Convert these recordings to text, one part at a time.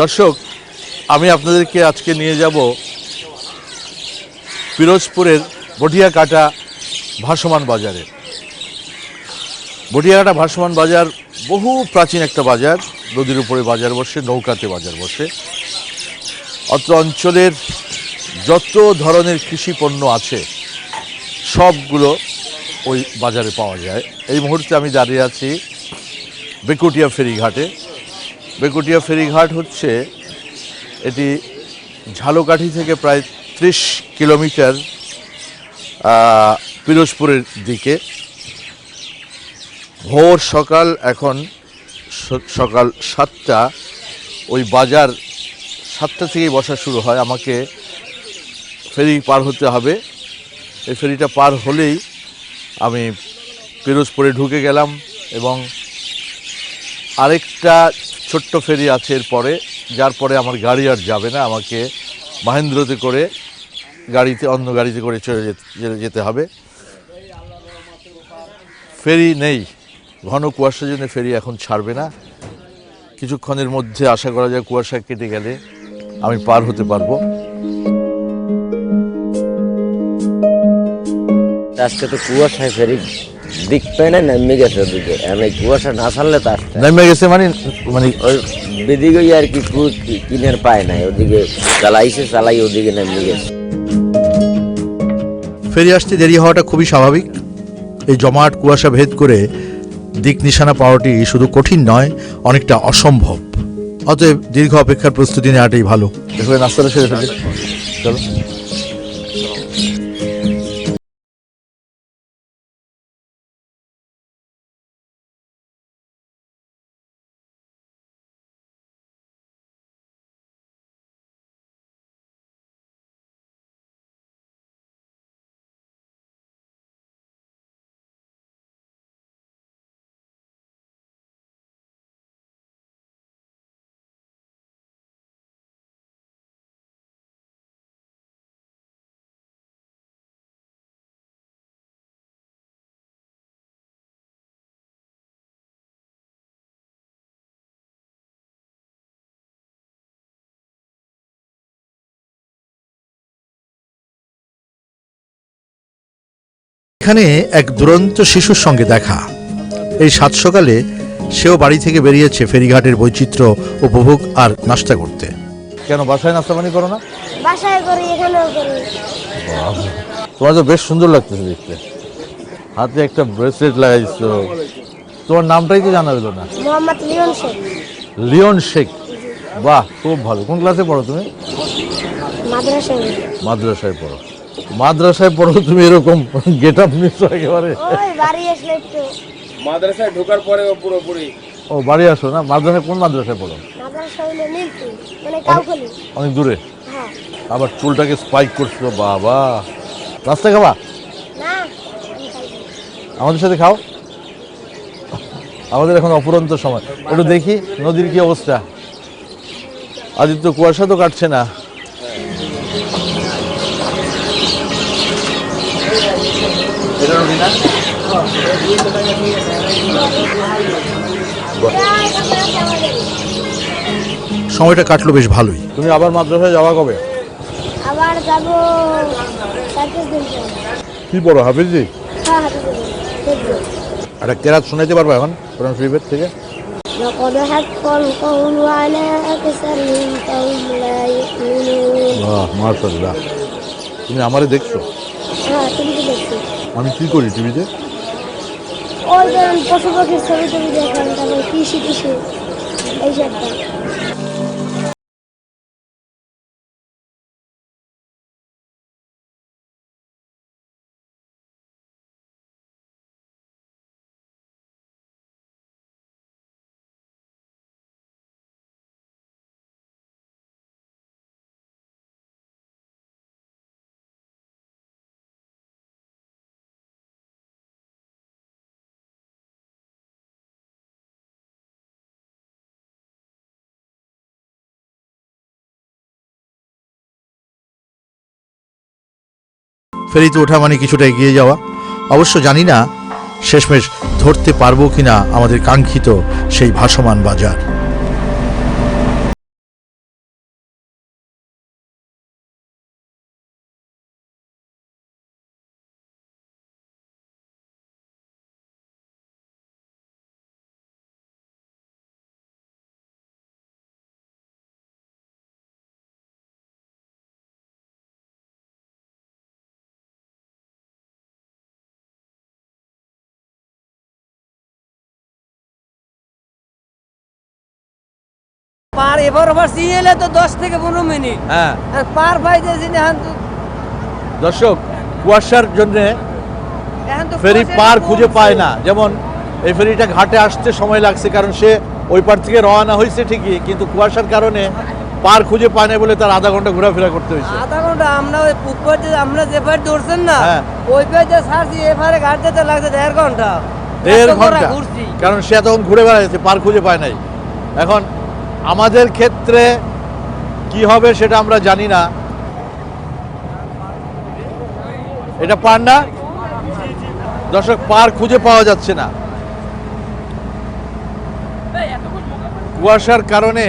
দর্শক, আমি আপনাদেরকে আজকে নিয়ে যাব পিরোজপুরের বটিয়াকাটা ভাসমান বাজারে। বটিয়াকাটা ভাসমান বাজার বহু প্রাচীন একটা বাজার, নদীর উপরে বাজার বসে, নৌকাতে বাজার বসে। অত্র অঞ্চলের যত ধরনের কৃষি পণ্য আছে, সবগুলো ওই বাজারে পাওয়া যায়। এই মুহূর্তে আমি দাঁড়িয়ে আছি বেকুটিয়া ফেরিঘাটে। বেকুটিয়া ফেরিঘাট হচ্ছে এটি ঝালকাঠি থেকে প্রায় ত্রিশ কিলোমিটার পিরোজপুরের দিকে। ভোর সকাল এখন সকাল সাতটা, ওই বাজার সাতটা থেকেই বসা শুরু হয়। আমাকে ফেরি পার হতে হবে। এই ফেরিটা পার হলেই আমি পিরোজপুরে ঢুকে গেলাম এবং আরেকটা ছোট্ট ফেরি আছে এরপরে, যার পরে আমার গাড়ি আর যাবে না, আমাকে মাহেন্দ্রতে করে গাড়িতে, অন্য গাড়িতে করে চলে যেতে- হবে। ফেরি নেই, ঘন কুয়াশার জন্য ফেরি এখন ছাড়বে না। কিছুক্ষণের মধ্যে আশা করা যায় কুয়াশা কেটে গেলে আমি পার হতে পারব। আজকে তো কুয়াশায় ফেরি দিক পায় না নেমে গেছে ওদিকে। আমি কুয়াশা না ছাড়লে তো আসতে। নেমে গেছে মানে মানে ওই বেদিকে আর কি কিনের পায় নাই। ওদিকে চালাইছে চালাই ওদিকে নেমে গেছে। ফেরি আসতে দেরি হওয়াটা খুবই স্বাভাবিক। এই জমাট কুয়াশা ভেদ করে দিক নিশানা পাওয়াটি শুধু কঠিন নয় অনেকটা অসম্ভব। অতএব দীর্ঘ অপেক্ষার প্রস্তুতি নেওয়াটাই ভালো। দেখবে নাস্তাটা সেরে ফেলি চলো। এখানে এক দুরন্ত শিশুর সঙ্গে দেখা। এই সাত সকালে সেও বাড়ি থেকে বেরিয়েছে ফেরিঘাটের বৈচিত্র্য উপভোগ আর নাস্তা করতে। কেন বাসায় নাস্তা পানি করো না? বাসায় করি এখানেও করি। তোমার তো বেশ সুন্দর লাগতেছে দেখতে। হাতে একটা ব্রেসলেট লাগাইছো। তোমার নামটাই তো জানা হলো না। মোহাম্মদ লিওন শেখ। লিওন শেখ। বাহ খুব ভালো। কোন ক্লাসে পড়ো তুমি? মাদ্রাসায়। মাদ্রাসায় পড়ো। মাদ্রাসায় পড়ো তুমি এরকম গেট আপ নিচ্ছ একেবারে। ওই বাড়ি আসলে একটু। মাদ্রাসায় ঢোকার পরে ও পুরোপুরি। ও বাড়ি আসো না? মাদ্রাসায় কোন মাদ্রাসায় পড়ো? মানে অনেক দূরে? হ্যাঁ। আবার চুলটাকে স্পাইক করছ বাবা। রাস্তা খাবা। আমাদের সাথে খাও। আমাদের এখন অপুরন্ত সময়। একটু দেখি নদীর কি অবস্থা? আদিত্য কুয়াশা তো কাটছে না। এটা নদী না? সময়টা কাটলো বেশ ভালোই তুমি আবার মাদ্রাসায় যাওয়া কবে আবার যাবো চার পাঁচ দিন পর কি পড়ো হাফিজি হ্যাঁ হাতে দেবো দেখবো একটা কেরাত শোনাইতে পারবে এখন কোরআন শরীফের থেকে لقد حق القول على أكثرهم فهم لا يؤمنون বাহ মার্শাল্লাহ তুমি আমারে দেখছো হ্যাঁ তুমি কি দেখছি আমি কি করি টিভিতে? ওই পশু পাখির ছবি টবি দেখেন তারপর কৃষি কৃষি এইসবটা ফেরিতে ওঠা মানে কিছুটা এগিয়ে যাওয়া। অবশ্য জানি না শেষমেশ ধরতে পারব কিনা আমাদের কাঙ্ক্ষিত সেই ভাসমান বাজার। পার এবার ওভার সিয়ে এলে তো দশ থেকে পনেরো মিনিট। হ্যাঁ। আর পার পাইতেছি না এখন তো দর্শক কুয়াশার জন্য এখন তো ফেরি পার খুঁজে। পায় না। যেমন এই ফেরিটা ঘাটে আসতে সময় লাগছে কারণ সে ওই পার থেকে রওনা হয়েছে ঠিকই কিন্তু কুয়াশার কারণে পার খুঁজে পায় না বলে তার আধা ঘণ্টা ঘোরাফেরা করতে হয়েছে। আধা ঘণ্টা আমরা ওই পুকুর যে আমরা যে পার ধরছেন না হ্যাঁ। ওই পার যে ছাড়ছি এপারে ঘাট যেতে লাগছে দেড় ঘণ্টা। দেড় এত ঘোরা ঘণ্টা। ঘুরছি। কারণ সে তখন ঘুরে বেড়াচ্ছে পার খুঁজে পায় নাই। এখন আমাদের ক্ষেত্রে কি হবে সেটা আমরা জানি না। এটা পার না? দর্শক পার খুঁজে পাওয়া যাচ্ছে না। কুয়াশার কারণে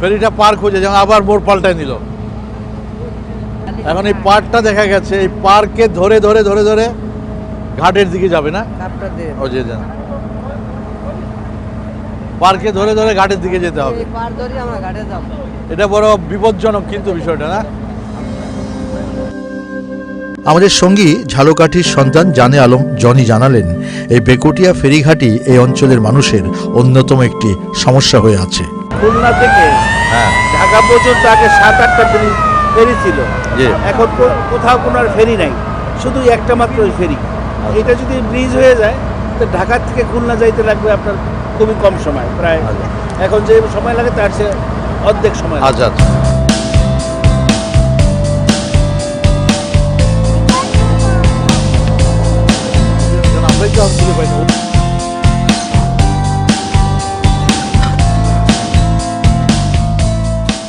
ফেরিটা পার খুঁজে যেমন আবার মোড় পাল্টায় নিল। এখন এই পার্কটা দেখা গেছে এই পার্কে ধরে ধরে ধরে ধরে ঘাটের দিকে যাবে না? কাপটা দে ও যে যান পার্কে ধরে ধরে ঘাটের দিকে যেতে হবে। এই পার ধরি আমরা ঘাটে যাব। এটা বড় বিপজ্জনক কিন্তু বিষয়টা না? আমাদের সঙ্গী ঝালকাঠির সন্তান জানে আলম জনি জানালেন এই বেকুটিয়া ফেরিঘাটি এই অঞ্চলের মানুষের অন্যতম একটি সমস্যা হয়ে আছে। খুলনা থেকে হ্যাঁ। ঢাকা পর্যন্ত আগে সাত আটটা ফেরি ফেরি ছিল। জি। এখন কোথাও কোনো আর ফেরি নাই। শুধু একটা মাত্র ফেরি। এটা যদি ব্রিজ হয়ে যায় তো ঢাকা থেকে খুলনা যাইতে লাগবে আপনার খুবই কম সময় প্রায় আচ্ছা। এখন যে সময় লাগে তার চেয়ে অর্ধেক সময়। আচ্ছা আচ্ছা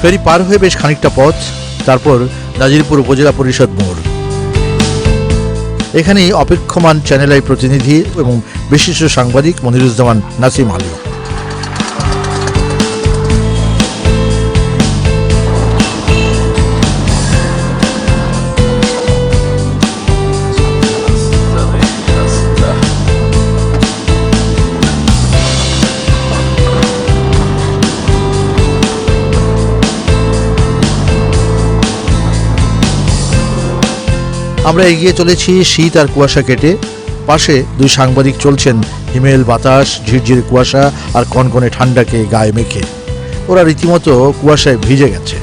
ফেরি পার হয়ে বেশ খানিকটা পথ তারপর নাজিরপুর উপজেলা পরিষদ মোড় এখানেই অপেক্ষমান চ্যানেল আই প্রতিনিধি এবং বিশিষ্ট সাংবাদিক মনিরুজ্জামান নাসিম আলী। আমরা এগিয়ে চলেছি শীত আর কুয়াশা কেটে। পাশে দুই সাংবাদিক চলছেন। হিমেল বাতাস, ঝিরঝিরে কুয়াশা আর কনকনে ঠান্ডাকে গায়ে মেখে। ওরা রীতিমতো কুয়াশায় ভিজে গেছে।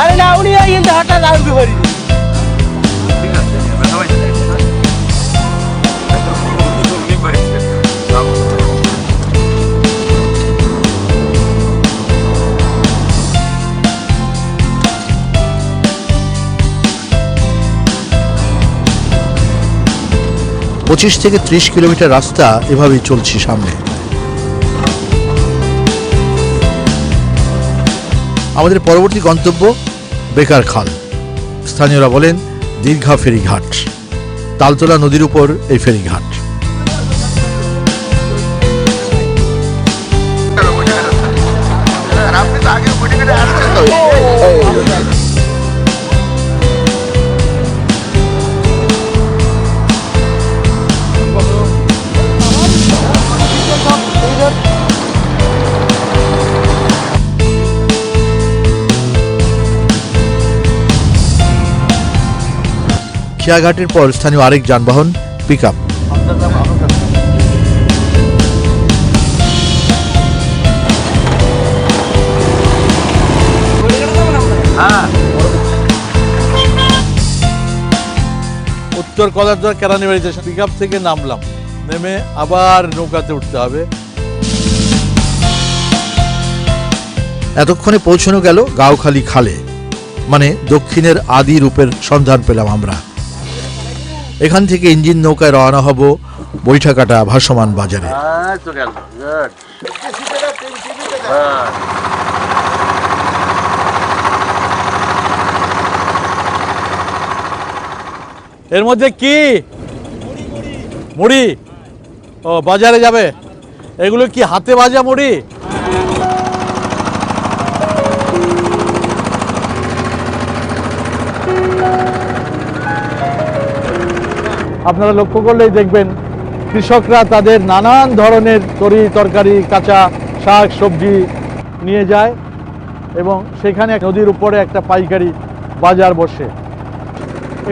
আরে না, উনি হঠাৎ আসবে পঁচিশ থেকে ত্রিশ কিলোমিটার রাস্তা এভাবেই চলছে সামনে। আমাদের পরবর্তী গন্তব্য বেকার খাল। স্থানীয়রা বলেন, দীর্ঘা ফেরিঘাট। তালতলা নদীর উপর এই ফেরিঘাট। খেয়াঘাটের পর স্থানীয় আরেক যানবাহন পিক আপ উত্তর কলারদর কেরানীবাড়িতে পিক আপ থেকে নামলাম। নেমে আবার নৌকাতে উঠতে হবে। এতক্ষণে পৌঁছানো গেল গাওখালি খালে। মানে দক্ষিণের আদি রূপের সন্ধান পেলাম আমরা। এখান থেকে ইঞ্জিন নৌকায় রওনা হব বৈঠাকাটা ভাসমান বাজারে। এর মধ্যে কি? মুড়ি। ও, বাজারে যাবে। এগুলো কি হাতে ভাজা মুড়ি? আপনারা লক্ষ্য করলেই দেখবেন কৃষকরা তাদের নানান ধরনের তরি তরকারি, কাঁচা শাক, সবজি নিয়ে যায় এবং সেখানে নদীর উপরে একটা পাইকারি বাজার বসে।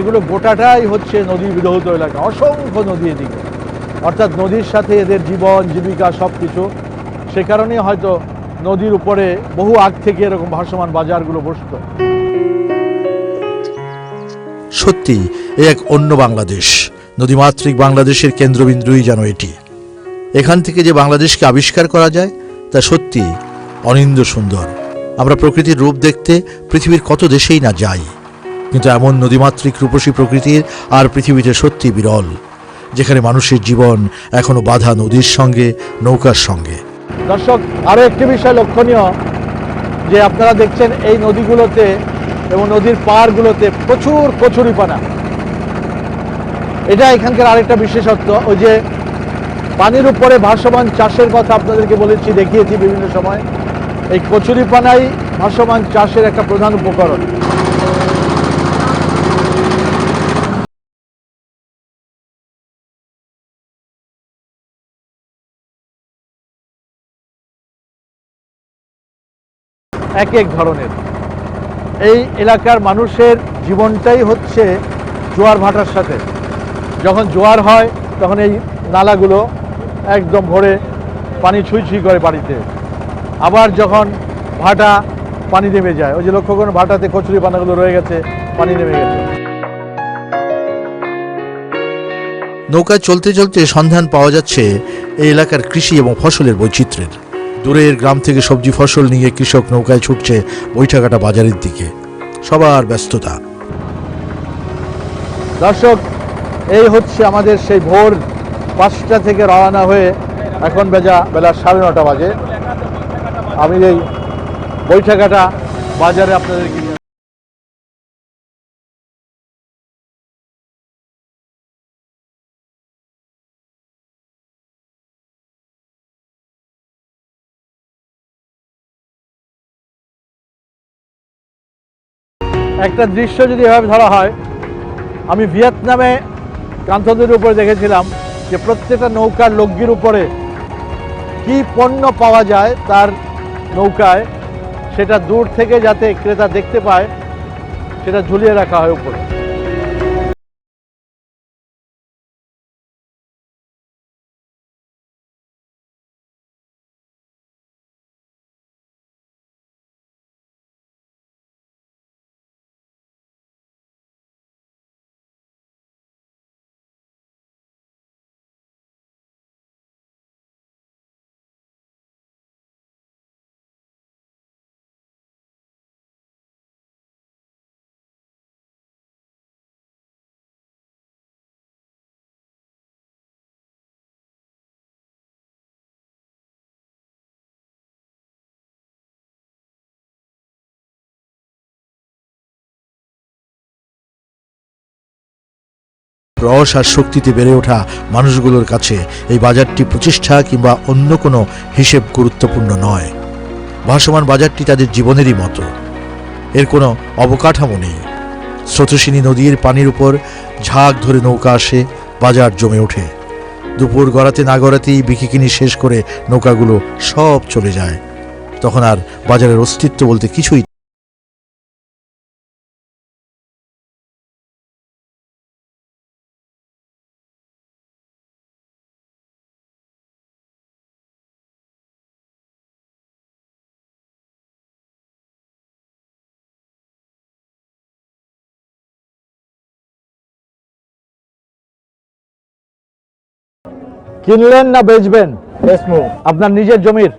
এগুলো গোটাটাই হচ্ছে নদী বিধৌত এলাকা, অসংখ্য নদী এদিকে। অর্থাৎ নদীর সাথে এদের জীবন, জীবিকা সব কিছু সে কারণেই হয়তো নদীর উপরে বহু আগ থেকে এরকম ভাসমান বাজারগুলো বসতো। সত্যি এক অন্য বাংলাদেশ। নদীমাতৃক বাংলাদেশের কেন্দ্রবিন্দুই যেন এটি। এখান থেকে যে বাংলাদেশকে আবিষ্কার করা যায়, তা সত্যি অনিন্দ সুন্দর। আমরা প্রকৃতির রূপ দেখতে পৃথিবীর কত দেশেই না যাই, কিন্তু এমন নদীমাতৃক রূপসী প্রকৃতির আর পৃথিবীতে সত্যি বিরল, যেখানে মানুষের জীবন এখনও বাধা নদীর সঙ্গে, নৌকার সঙ্গে। দর্শক আরও একটি বিষয় লক্ষণীয়, যে আপনারা দেখছেন এই নদীগুলোতে এবং নদীর পাড়গুলোতে প্রচুর কচুরিপানা। এটা এখানকার আরেকটা বিশেষত্ব, ওই যে পানির উপরে ভাসমান চাষের কথা আপনাদেরকে বলেছি, দেখিয়েছি বিভিন্ন সময়। এই কচুরিপানাই ভাসমান চাষের একটা প্রধান উপকরণ। এক এক ধরনের। এই এলাকার মানুষের জীবনটাই হচ্ছে জোয়ার ভাটার সাথে। যখন জোয়ার হয় তখন এই নালাগুলো একদম ভরে পানি ছুঁই ছুঁই করে বাড়িতে। আবার যখন ভাটা পানি নেমে যায় ওই যে লক্ষ্য করুন ভাটাতে কচুরি পানাগুলো রয়ে গেছে পানি নেমে গেছে। নৌকায় চলতে চলতে সন্ধান পাওয়া যাচ্ছে এই এলাকার কৃষি এবং ফসলের বৈচিত্র্যের। দূরের গ্রাম থেকে সবজি ফসল নিয়ে কৃষক নৌকায় ছুটছে বৈঠাকাটা বাজারের দিকে। সবার ব্যস্ততা। দর্শক এই হচ্ছে আমাদের সেই ভোর পাঁচটা থেকে রওনা হয়ে এখন বেজা বেলা সাড়ে নটা বাজে। আমি এই বৈঠাকাটা বাজারে আপনাদেরকে একটা দৃশ্য যদি এভাবে ধরা হয়, আমি ভিয়েতনামে কান্থদের উপরে দেখেছিলাম যে প্রত্যেকটা নৌকার লগ্গির উপরে কি পণ্য পাওয়া যায় তার নৌকায়, সেটা দূর থেকে যাতে ক্রেতা দেখতে পায়, সেটা ঝুলিয়ে রাখা হয় উপরে। রস আর শক্তিতে বেড়ে ওঠা মানুষগুলোর কাছে এই বাজারটি প্রতিষ্ঠা কিংবা অন্য কোনো হিসেব গুরুত্বপূর্ণ নয়। ভাসমান বাজারটি তাদের জীবনেরই মতো। এর কোনো অবকাঠামো নেই। স্রোতস্বিনী নদীর পানির উপর ঝাঁক ধরে নৌকা আসে, বাজার জমে ওঠে। দুপুর গড়াতে না গড়াতেই বিকিকিনি শেষ করে নৌকাগুলো সব চলে যায়। তখন আর বাজারের অস্তিত্ব বলতে কিছুই কিনলেন না বেচবেন? আপনার নিজের জমির?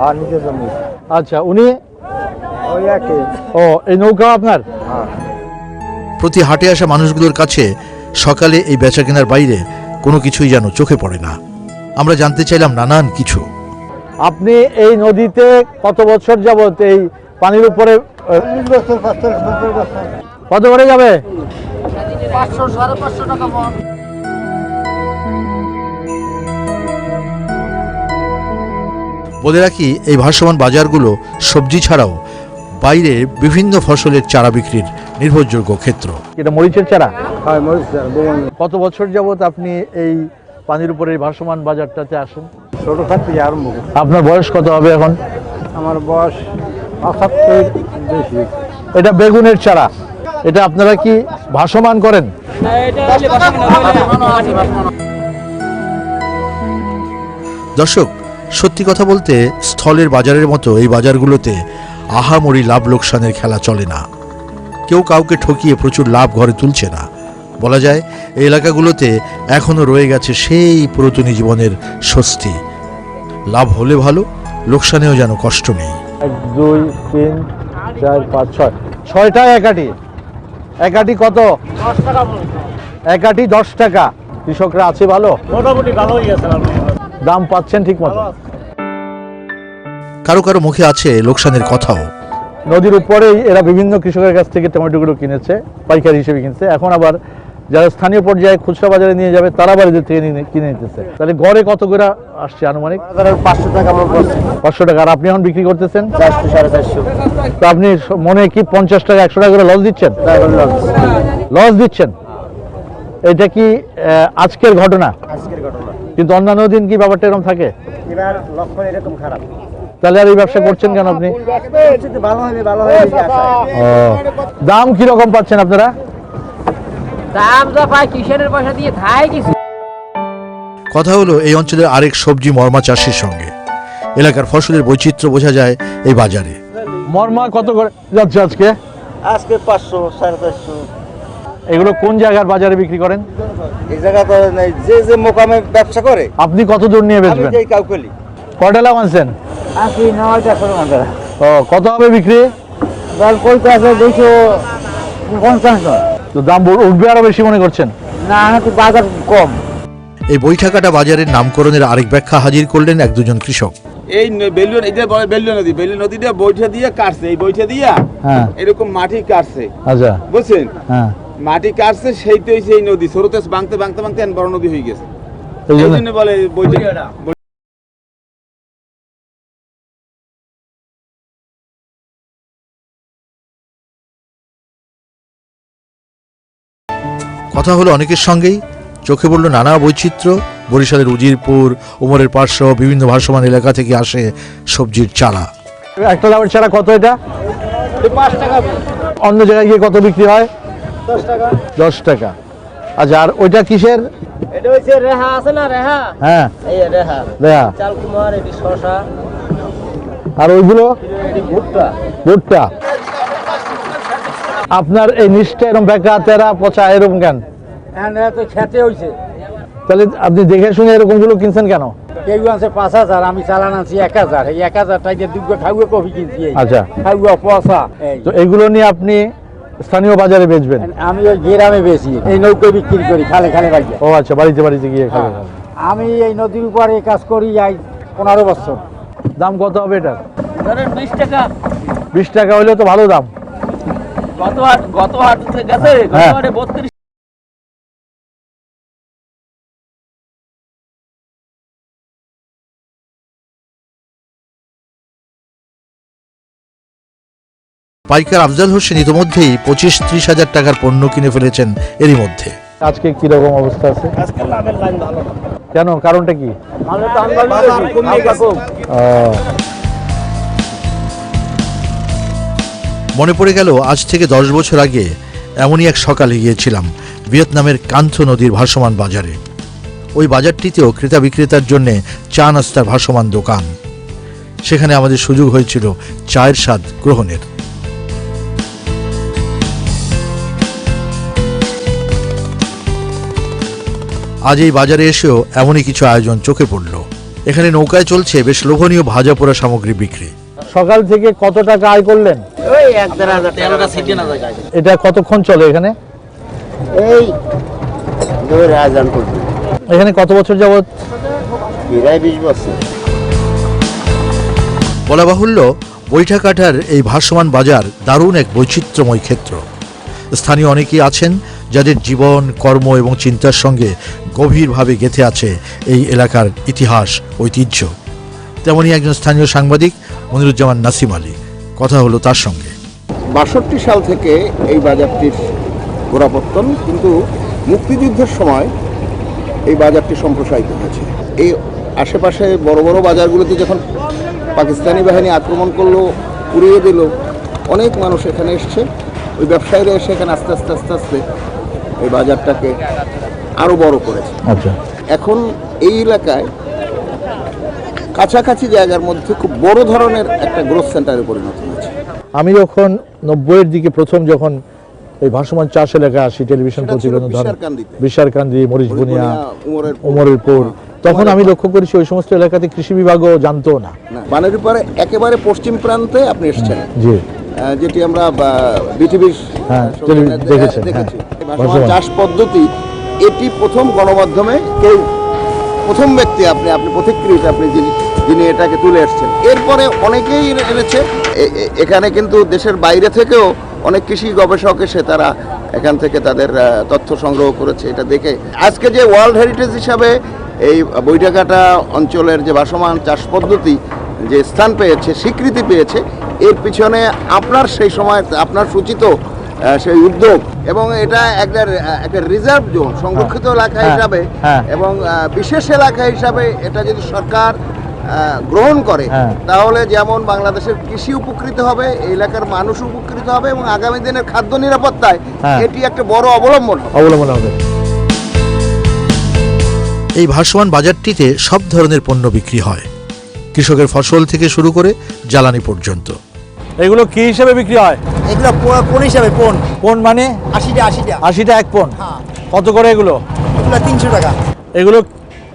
আর নিজে জমি। আচ্ছা উনি? ও এই নৌকা আপনার? হ্যাঁ। প্রতি হাটে আসা মানুষগুলোর কাছে সকালে এই বেচা কেনার বাইরে কোনো কিছুই যেন চোখে পড়ে না। আমরা জানতে চাইলাম নানান কিছু। আপনি এই নদীতে কত বছর যাবত এই পানির উপরে কত করে যাবে? পাঁচশো সাড়ে পাঁচশো টাকা বলে রাখি এই ভাসমান বাজারগুলো সবজি ছাড়াও বাইরে বিভিন্ন ফসলের চারা বিক্রির নির্ভরযোগ্য ক্ষেত্র। এটা মরিচের চারা? হয় মরিচ কত বছর যাবত আপনি এই পানির উপরে এই ভাসমান বাজারটাতে আসেন? ছোট থাকতে আরম্ভ আপনার বয়স কত হবে এখন? আমার বয়স পঁচাত্তর বেশি। এটা বেগুনের চারা। এটা আপনারা কি ভাসমান করেন? দর্শক সত্যি কথা বলতে স্থলের বাজারের মতো এই বাজারগুলোতে আহামরি লাভ লোকসানের খেলা চলে না। কেউ কাউকে ঠকিয়ে প্রচুর লাভ ঘরে তুলছে না। বলা যায় এই এলাকাগুলোতে এখনও রয়ে গেছে সেই পুরাতনী জীবনের স্বস্তি। লাভ হলে ভালো লোকসানেও যেন কষ্ট নেই। এক দুই তিন চার পাঁচ ছয়। ছয়টা একাটি। একাটি কত? একাটি দশ টাকা। কৃষকরা আছে ভালো? মোটামুটি ভালোই আছে দাম পাচ্ছেন ঠিক মতো কারও কারও মুখে আছে লোকসানের কথাও। নদীর উপরেই এরা বিভিন্ন কৃষকের কাছ থেকে টমেটোগুলো কিনেছে পাইকারি হিসেবে কিনছে। এখন আবার যারা স্থানীয় পর্যায়ে খুচরা বাজারে নিয়ে যাবে তারা বাড়িতে থেকে কিনে নিতেছে। তাহলে গড়ে কত করে আসছে আনুমানিক? পাঁচশো টাকা মন পাঁচশো টাকা। আর আপনি এখন বিক্রি করতেছেন? চারশো সাড়ে চারশো। তো আপনি মনে কি পঞ্চাশ টাকা একশো টাকা করে লস দিচ্ছেন? লস দিচ্ছেন? এটা কি আহ, আজকের ঘটনা? আজকের ঘটনা। কিন্তু অন্যান্য দিন কি ব্যাপারটা এরকম থাকে? এবার লক্ষণ এরকম খারাপ। তাহলে আর এই ব্যবসা করছেন কেন আপনি? দাম কীরকম পাচ্ছেন আপনারা? দাম যা পায় কিষানের পয়সা দিয়ে থাই কিছু? কথা হলো এই অঞ্চলের আরেক সবজি মর্মা চাষির সঙ্গে। এলাকার ফসলের বৈচিত্র্য বোঝা যায় এই বাজারে। মর্মা কত করে যাচ্ছে আজকে? আজকে পাঁচশো সাড়ে চারশো এগুলো কোন জায়গার বাজারে বিক্রি করেন? এই জায়গা তো নাই যে যে মোকামে ব্যবসা করে আপনি কত দূর নিয়ে আমি বেচবেন? যেই কাউকলি। কয়টা লাভ আনছেন? আশি নয়টা করে মাত্রা ও কত হবে বিক্রি? দল কইতে আছে দুইশো পঞ্চাশ তো দাম উঠবে আরও বেশি মনে করছেন? না তো বাজার কম। এই বৈঠাকাটা বাজারের নামকরণের আরেক ব্যাখ্যা হাজির করলেন এক দুজন কৃষক। এই ন- বেলুন এটা বলে বেলুন নদী বেলুন নদীটা বৈঠা দিয়ে কাটছে। এই বৈঠা দিয়া হ্যাঁ। এরকম মাটি কাটছে। আচ্ছা। বুঝছেন? হ্যাঁ। মাটি কাটছে সেই তো সেই নদী। স্রোতে বাংতে বাংতে বাংতে এখন বড় নদী হয়ে গেছে। এই জন্য বলে কথা হলো অনেকের সঙ্গেই। চোখে পড়ল নানা বৈচিত্র্য। বরিশালের উজিরপুর উমরের পার্শ্ব বিভিন্ন ভাসমান এলাকা থেকে আসে সবজির চারা। একটা লাভের ছাড়া কত এটা? অন্য জায়গায় গিয়ে কত বিক্রি হয়? দশ টাকা। আচ্ছা আর ওইটা কিসের? এটা হচ্ছে রেহা আছে না রেহা? হ্যাঁ। এই রেহা। দেয়া চাল কুমার এটি শশা। আর ওইগুলো? ভুট্টা। ভুট্টা। আপনার এই নিচটা এরকম বেকা তেরা পচা এরকম কেন? হ্যাঁ তো খেতে হইছে। তাহলে আপনি দেখে শুনে এরকমগুলো কিনছেন কেন? কেউ আনছে পাঁচ হাজার আমি চালান আনছি এক হাজার। এই এক হাজার টাকা দুটো খাগুয়া কফি কিনছি আচ্ছা। খাগুয়া পচা তো এগুলো নিয়ে আপনি স্থানীয় বাজারে বেচবেন? আমি ওই গ্রামে বেশি। এই নৌকো বিক্রি করি খালে খালে বাড়িতে ও আচ্ছা বাড়িতে বাড়িতে গিয়ে খালে আমি এই নদীর উপরে কাজ করি যাই পনেরো বছর। দাম কত হবে এটা ধরেন বিশ টাকা। বিশ টাকা হলে তো ভালো দাম। গত হাট গত হাট গেছে গত হ্যাঁ। হাটে বত্রিশ পাইকার আফজাল হোসেন ইতিমধ্যেই পঁচিশ ত্রিশ হাজার টাকার পণ্য কিনে ফেলেছেন এরই মধ্যে। আজকে কীরকম অবস্থা আছে? কেন? কারণটা কি? মনে পড়ে গেল আজ থেকে দশ বছর আগে এমনই এক সকালে গিয়েছিলাম ভিয়েতনামের কান্থ নদীর ভাসমান বাজারে। ওই বাজারটিতেও ক্রেতা বিক্রেতার জন্য চা নাস্তার ভাসমান দোকান। সেখানে আমাদের সুযোগ হয়েছিল চায়ের স্বাদ গ্রহণের। আজ এই বাজারে এসেও এমনই কিছু আয়োজন চোখে পড়ল। এখানে নৌকায় চলছে বেশ লোভনীয় ভাজা পোড়া সামগ্রী বিক্রি। সকাল থেকে কত টাকা আয় করলেন? এটা কতক্ষণ চলে এখানে? এই এখানে কত বছর যাবৎ? প্রায় বিশ বছর। বলা বাহুল্য বৈঠাকাটার এই ভাসমান বাজার দারুণ এক বৈচিত্র্যময় ক্ষেত্র। স্থানীয় অনেকেই আছেন যাদের জীবন, কর্ম এবং চিন্তার সঙ্গে গভীরভাবে গেঁথে আছে এই এলাকার ইতিহাস, ঐতিহ্য। তেমনই একজন স্থানীয় সাংবাদিক মনিরুজ্জামান নাসিম আলী। কথা হলো তার সঙ্গে। বাষট্টি সাল থেকে এই বাজারটির গোড়াপত্তন, কিন্তু মুক্তিযুদ্ধের সময় এই বাজারটি সম্প্রসারিত হয়েছে। এই আশেপাশে বড় বড় বাজারগুলোতে যখন পাকিস্তানি বাহিনী আক্রমণ করল, উড়িয়ে দিল, অনেক মানুষ এখানে এসছে। ওই ব্যবসায়ীরা এসে এখানে আস্তে আস্তে আস্তে আস্তে এই বাজারটাকে আরও বড় করেছে। আচ্ছা। এখন এই এলাকায় কাছাকাছি জায়গার মধ্যে খুব বড় ধরনের একটা গ্রোথ সেন্টারে পরিণত হয়েছে। আমি যখন নব্বইয়ের দিকে প্রথম যখন এই ভাসমান চাষ এলাকায় আসি টেলিভিশন প্রতিবেদন ধরেন বিশারকান্দিতে। বিশারকান্দি মরিচবুনিয়া উমরের উমরেরপুর। তখন আমি লক্ষ্য করেছি ওই সমস্ত এলাকাতে কৃষি বিভাগও জানতো না। বানের পরে একেবারে পশ্চিম প্রান্তে আপনি এসছেন। জি। যেটি আমরা বিটিভির হ্যাঁ, দেখেছি হ্যাঁ। ভাসমান। চাষ পদ্ধতি এটি প্রথম গণমাধ্যমে কেউ প্রথম ব্যক্তি আপনি আপনি পথিকৃত আপনি যিনি যিনি এটাকে তুলে এসছেন এরপরে অনেকেই এনেছে এখানে কিন্তু দেশের বাইরে থেকেও অনেক কৃষি গবেষক এসে তারা এখান থেকে তাদের তথ্য সংগ্রহ করেছে এটা দেখে আজকে যে ওয়ার্ল্ড হেরিটেজ হিসাবে এই বৈঠাকাটা অঞ্চলের যে ভাসমান চাষ পদ্ধতি যে স্থান পেয়েছে স্বীকৃতি পেয়েছে এর পিছনে আপনার সেই সময় আপনার সূচিত সেই উদ্যোগ এবং এটা একটা একটা রিজার্ভ জোন সংরক্ষিত এলাকা হ্যাঁ, হিসাবে হ্যাঁ। এবং বিশেষ এলাকা হিসাবে এটা যদি সরকার গ্রহণ করে হ্যাঁ। তাহলে যেমন বাংলাদেশের কৃষি উপকৃত হবে এই এলাকার মানুষ উপকৃত হবে এবং আগামী দিনের খাদ্য নিরাপত্তায় হ্যাঁ। এটি একটা বড় অবলম্বন অবলম্বন হবে এই ভাসমান বাজারটিতে সব ধরনের পণ্য বিক্রি হয় কৃষকের ফসল থেকে শুরু করে জ্বালানি পর্যন্ত। এগুলো কি হিসেবে বিক্রি হয়? এগুলো কোন হিসাবে? কোন কোন মানে? আশিটা আশিটা। আশিটা এক পণ হ্যাঁ। কত করে এগুলো? এগুলো তিনশো টাকা। এগুলো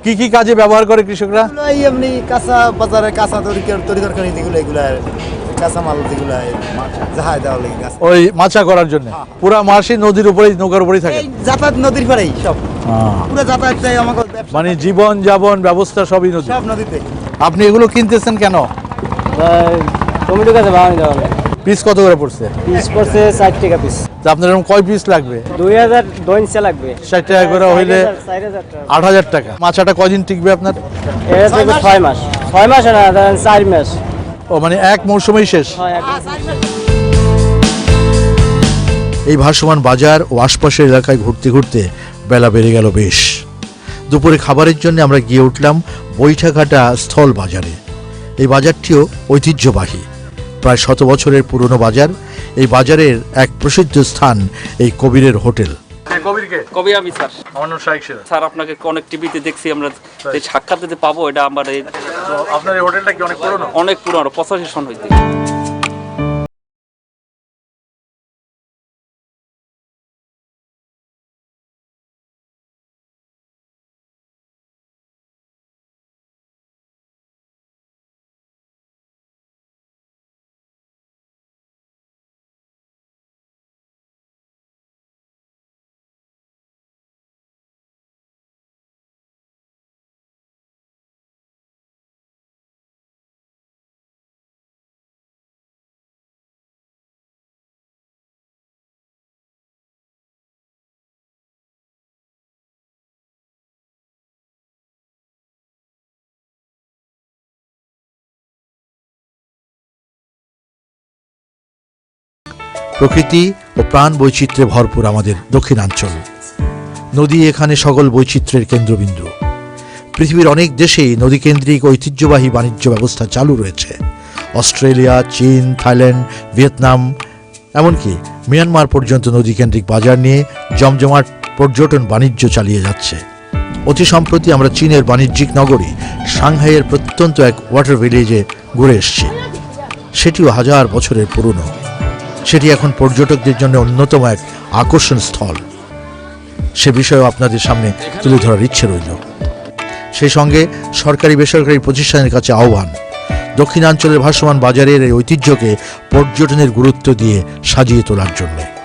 কি কি কাজে ব্যবহার করে কৃষকরা? এই এমনি কাঁচা বাজারে কাঁচা তরি তরি তরকারি যেগুলো এগুলো কাঁচা মাল যেগুলো জাহাজ দেওয়া লাগে ওই মাছা করার জন্য? পুরা মাসি নদীর উপরেই নৌকার উপরেই থাকে? এই যাতায়াত নদীর পাড়েই সব। পুরো যাতায়াত চাই আমাকে মানে জীবন যাপন ব্যবস্থা সবই নদী সব নদীতে। আপনি এগুলো কিনতেছেন কেন? টমেটো গাছে বাগান দেওয়া পিস কত করে পড়ছে? পিস করছে ষাট টাকা পিস আপনার এরকম কয় পিস লাগবে? দুই হাজার দইনসে লাগবে। ষাট টাকা করে হইলে আট হাজার টাকা। মাছাটা কদিন টিকবে আপনার? এটা থেকে ছয় মাস। ছয় মাস না চার মাস। ও মানে এক মৌসুমেই শেষ? এই ভাসমান বাজার ও আশপাশের এলাকায় ঘুরতে ঘুরতে বেলা বেড়ে গেল বেশ। দুপুরে খাবারের জন্য আমরা গিয়ে উঠলাম বৈঠাঘাটা স্থল বাজারে। এই বাজারটিও ঐতিহ্যবাহী। প্রায় শত বছরের পুরনো বাজার। এই বাজারের এক প্রসিদ্ধ স্থান এই কবিরের হোটেল। কবিরকে? কবে আমি স্যার। আমার নাম শাইক স্যার আপনাকে অনেক টিভিতে দেখছি আমরা যে সাক্ষাৎ পাবো এটা আমার এই আপনার এই হোটেলটা কি অনেক পুরনো? অনেক পুরনো পঁচাশি সন হইতে। প্রকৃতি ও প্রাণ বৈচিত্র্যে ভরপুর আমাদের দক্ষিণাঞ্চল। নদী এখানে সকল বৈচিত্র্যের কেন্দ্রবিন্দু। পৃথিবীর অনেক দেশেই নদীকেন্দ্রিক ঐতিহ্যবাহী বাণিজ্য ব্যবস্থা চালু রয়েছে। অস্ট্রেলিয়া, চীন, থাইল্যান্ড, ভিয়েতনাম, এমনকি মিয়ানমার পর্যন্ত নদীকেন্দ্রিক বাজার নিয়ে জমজমাট পর্যটন বাণিজ্য চালিয়ে যাচ্ছে। অতি সম্প্রতি আমরা চীনের বাণিজ্যিক নগরী সাংহাইয়ের প্রত্যন্ত এক ওয়াটার ভিলেজে ঘুরে এসেছি। সেটিও হাজার বছরের পুরনো। সেটি এখন পর্যটকদের জন্য অন্যতম এক আকর্ষণ স্থল। সে বিষয়েও আপনাদের সামনে তুলে ধরার ইচ্ছে রইল। সেই সঙ্গে সরকারি বেসরকারি প্রতিষ্ঠানের কাছে আহ্বান, দক্ষিণাঞ্চলের ভাসমান বাজারের এই ঐতিহ্যকে পর্যটনের গুরুত্ব দিয়ে সাজিয়ে তোলার জন্যে।